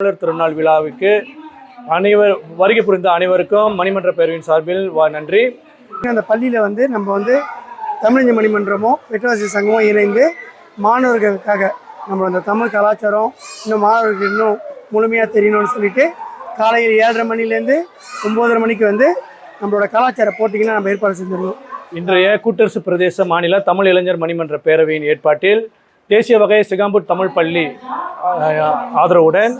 தமிழர் திருநாள் விழாவுக்கு அனைவர் வருகை புரிந்த அனைவருக்கும் மணிமன்ற பேரவையின் சார்பில் வா- நன்றி. அந்த பள்ளியில் வந்து நம்ம வந்து தமிழஞ்ச மணிமன்றமோ வெற்றவாசி சங்கமோ இணைந்து மாணவர்களுக்காக நம்ம அந்த தமிழ் கலாச்சாரம் இன்னும் மாணவர்களுக்கு இன்னும் முழுமையாக தெரியணும்னு சொல்லிட்டு காலையில் ஏழரை மணிலேருந்து ஒம்போதரை மணிக்கு வந்து நம்மளோட கலாச்சார போட்டிகளை நம்ம ஏற்பாடு செஞ்சிருந்தோம் இன்றைய கூட்டரசு பிரதேச மாநில தமிழ் இளைஞர் மணிமன்ற பேரவையின் ஏற்பாட்டில் தேசிய வகை சிகாம்பூர் தமிழ் பள்ளி ஆதரவுடன்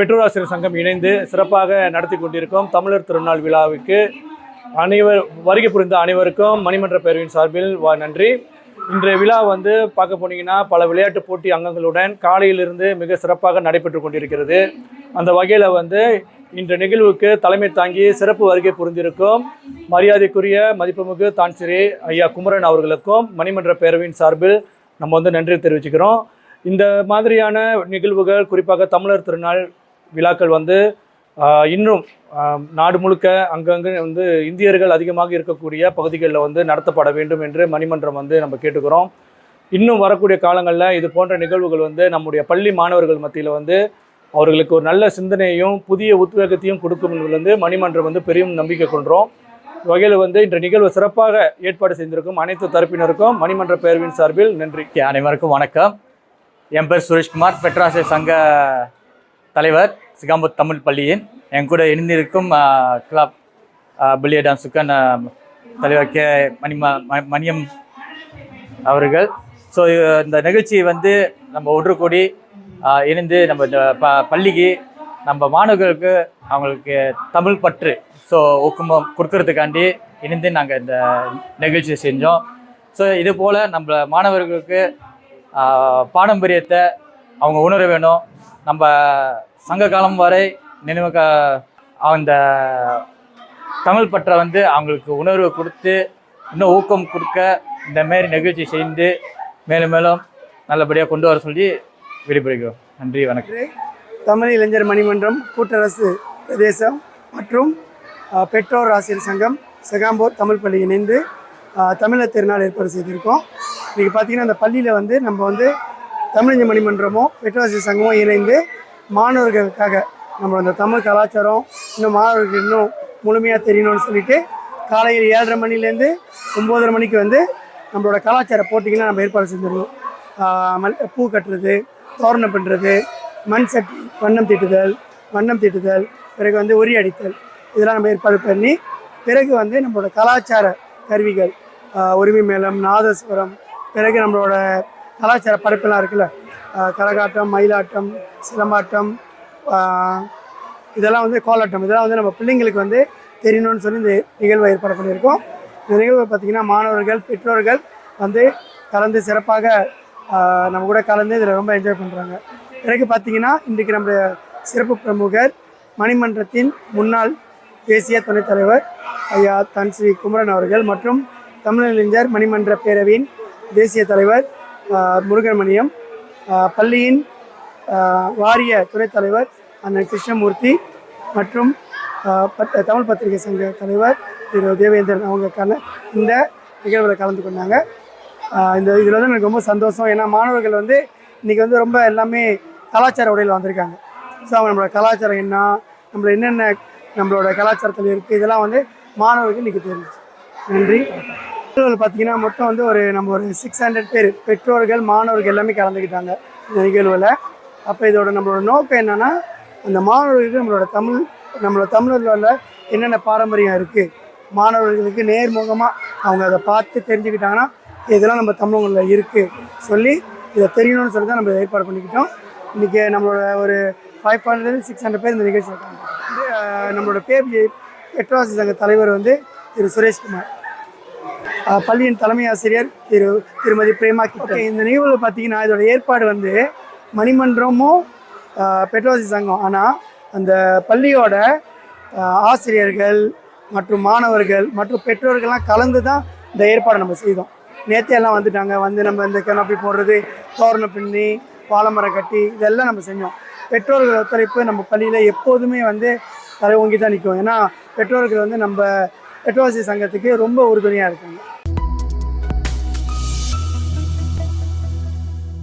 பெற்றோராசிரியர் சங்கம் இணைந்து சிறப்பாக நடத்தி கொண்டிருக்கும் தமிழர் திருநாள் விழாவுக்கு அனைவர் வருகை புரிந்த அனைவருக்கும் மணிமன்ற பேரவையின் சார்பில் வா நன்றி. இன்றைய விழா வந்து பார்க்க போனீங்கன்னா பல விளையாட்டு போட்டி அங்கங்களுடன் காலையிலிருந்து மிக சிறப்பாக நடைபெற்று கொண்டிருக்கிறது. அந்த வகையில் வந்து இன்ற நிகழ்வுக்கு தலைமை தாங்கி சிறப்பு வருகை புரிந்திருக்கும் மரியாதைக்குரிய மதிப்புமிகு தான்சிரி ஐயா குமரன் அவர்களுக்கும் மணிமன்ற பேரவையின் சார்பில் நம்ம வந்து நன்றி தெரிவிச்சுக்கிறோம். இந்த மாதிரியான நிகழ்வுகள் குறிப்பாக தமிழர் திருநாள் விழாக்கள் வந்து இன்னும் நாடு முழுக்க அங்கங்கே வந்து இந்தியர்கள் அதிகமாக இருக்கக்கூடிய பகுதிகளில் வந்து நடத்தப்பட வேண்டும் என்று மணிமன்றம் வந்து நம்ம கேட்டுக்கிறோம். இன்னும் வரக்கூடிய காலங்களில் இது போன்ற நிகழ்வுகள் வந்து நம்முடைய பள்ளி மாணவர்கள் மத்தியில் வந்து அவர்களுக்கு ஒரு நல்ல சிந்தனையையும் புதிய உத்வேகத்தையும் கொடுக்கும் என்பதில் வந்து மணிமன்றம் வந்து பெரும் நம்பிக்கை கொண்டோம் வகையில் வந்து இன்ற நிகழ்வு சிறப்பாக ஏற்பாடு செய்திருக்கும் அனைத்து தரப்பினருக்கும் மணிமன்ற பேரவின் சார்பில் நன்றி. அனைவருக்கும் வணக்கம். என் பேர் சுரேஷ்குமார் பெட்ராசை சங்க தலைவர் சிகாம்பூர் தமிழ் பள்ளியின் என் கூட இணைந்திருக்கும் கிளப் பில்லிய டான்ஸ் சுக்கன் தலைவர் கே. மணிமா மணியம் அவர்கள். ஸோ இந்த நிகழ்ச்சி வந்து நம்ம ஒன்று கூடி இணைந்து நம்ம இந்த ப பள்ளிக்கு நம்ம மாணவர்களுக்கு அவங்களுக்கு தமிழ் பற்று ஸோ ஊக்கமாக கொடுக்கறதுக்காண்டி இணைந்து நாங்கள் இந்த நிகழ்ச்சியை செஞ்சோம். ஸோ இது போல் நம்ம மாணவர்களுக்கு பாரம்பரியத்தை அவங்க உணர வேணும். நம்ம சங்க காலம் வரை நினைவு அந்த தமிழ் பற்றை வந்து அவங்களுக்கு உணர்வு கொடுத்து இன்னும் ஊக்கம் கொடுக்க இந்த மாரி நிகழ்ச்சி செய்து மேலும் மேலும் நல்லபடியாக கொண்டு வர சொல்லி விடைபெறுகிறோம். நன்றி வணக்கம். தமிழ் இளைஞர் மணிமன்றம் கூட்டரசு பிரதேசம் மற்றும் பெற்றோர் ஆசிரியர் சங்கம் செகாம்பூர் தமிழ் பள்ளி இணைந்து தமிழர் திருநாள் ஏற்பாடு செய்திருக்கோம். இன்றைக்கி பார்த்தீங்கன்னா அந்த பள்ளியில் வந்து நம்ம வந்து தமிழிஞ்ச மணிமன்றமும் பெற்றோர் சங்கமும் இணைந்து மாணவர்களுக்காக நம்ம அந்த தமிழ் கலாச்சாரம் இன்னும் மாணவர்களுக்கு இன்னும் முழுமையாக தெரியணும்னு சொல்லிட்டு காலையில் ஏழரை மணிலேருந்து ஒம்போதரை மணிக்கு வந்து நம்மளோட கலாச்சார போட்டிகளை நம்ம ஏற்பாடு செஞ்சிருந்தோம். மல் பூ கட்டுறது தோரணம் பண்ணுறது மண் சட்டி வண்ணம் தீட்டுதல் வண்ணம் தீட்டுதல் பிறகு வந்து உரி அடித்தல் இதெல்லாம் நம்ம ஏற்பாடு பண்ணி பிறகு வந்து நம்மளோட கலாச்சார கருவிகள் உரிமை மேளம் நாதஸ்வரம் பிறகு நம்மளோட கலாச்சார படைப்பெல்லாம் இருக்குல்ல. கரகாட்டம் மயிலாட்டம் சிலம்பாட்டம் இதெல்லாம் வந்து கோலாட்டம். இதெல்லாம் வந்து நம்ம பிள்ளைங்களுக்கு வந்து தெரியணும்னு சொல்லி இந்த நிகழ்வை ஏற்பாடு பண்ணியிருக்கோம். இந்த நிகழ்வை பார்த்திங்கன்னா மாணவர்கள் பெற்றோர்கள் வந்து கலந்து சிறப்பாக நம்ம கூட கலந்து இதில் ரொம்ப என்ஜாய் பண்ணுறாங்க பிறகு பார்த்திங்கன்னா இன்றைக்கு நம்முடைய சிறப்பு பிரமுகர் மணிமன்றத்தின் முன்னாள் தேசிய துணைத் தலைவர் ஐயா தன் ஸ்ரீ குமரன் அவர்கள் மற்றும் தமிழறிஞர் மணிமன்ற பேரவையின் தேசிய தலைவர் முருகன்மணியம் பள்ளியின் வாரிய துணைத் தலைவர் அண்ணன் கிருஷ்ணமூர்த்தி மற்றும் பத்- தமிழ் பத்திரிகை சங்க தலைவர் திரு தேவேந்திரன் அவங்க கல இந்த நிகழ்வில் கலந்து கொண்டாங்க. இந்த இதில் வந்து எனக்கு ரொம்ப சந்தோஷம். ஏன்னா மாணவர்கள் வந்து இன்றைக்கி வந்து ரொம்ப எல்லாமே கலாச்சார உடையில் வந்திருக்காங்க. ஸோ அவங்க நம்மளோட கலாச்சாரம் என்ன நம்மள என்னென்ன நம்மளோட கலாச்சாரத்தில் இருக்குது இதெல்லாம் வந்து மாணவர்களுக்கு இன்றைக்கி தெரிஞ்சு நன்றி பெற்றோர்கள் பார்த்தீங்கன்னா மொத்தம் வந்து ஒரு நம்ம ஒரு சிக்ஸ் ஹண்ட்ரட் பேர் பெற்றோர்கள் மாணவர்கள் எல்லாமே கலந்துக்கிட்டாங்க இந்த நிகழ்வில். அப்போ இதோட நம்மளோட நோக்கம் என்னென்னா அந்த மாணவர்களுக்கு நம்மளோட தமிழ் நம்மளோட தமிழர்களோட என்னென்ன பாரம்பரியம் இருக்குது மாணவர்களுக்கு நேர்முகமாக அவங்க அதை பார்த்து தெரிஞ்சுக்கிட்டாங்கன்னா இதெல்லாம் நம்ம தமிழங்களில் இருக்குது சொல்லி இதை தெரியணும்னு சொல்லி தான் நம்ம ஏற்பாடு பண்ணிக்கிட்டோம். இன்றைக்கி நம்மளோட ஒரு ஃபைவ் ஹண்ட்ரட் சிக்ஸ் ஹண்ட்ரட் பேர் இந்த நிகழ்ச்சியில் இருக்காங்க நம்மளோட பேபி பெட்ரோசி சங்க தலைவர் வந்து திரு சுரேஷ்குமார். பள்ளியின் தலைமை ஆசிரியர் திரு திருமதி பிரேமா கிட்ட இந்த நிகழ்வில் பார்த்தீங்கன்னா இதோட ஏற்பாடு வந்து மணிமன்றமும் பெட்ரோசி சங்கம். ஆனால் அந்த பள்ளியோட ஆசிரியர்கள் மற்றும் மாணவர்கள் மற்றும் பெற்றோர்கள்லாம் கலந்து தான் இந்த ஏற்பாடை நம்ம செய்தோம். எல்லாம் வந்துட்டாங்க. வந்து நம்ம இந்த கனப்பி போடுறது தோரணம் பின்னி வாழைமரம் கட்டி இதெல்லாம் நம்ம செஞ்சோம். பெற்றோர்கள் ஒத்துழைப்பு நம்ம பள்ளியில் எப்போதுமே வந்து தலை ஓங்கி தான் நிற்கும் ஏன்னா பெற்றோர்கள் வந்து நம்ம பெட்ரோசி சங்கத்துக்கு ரொம்ப உறுதுணையாக இருக்காங்க.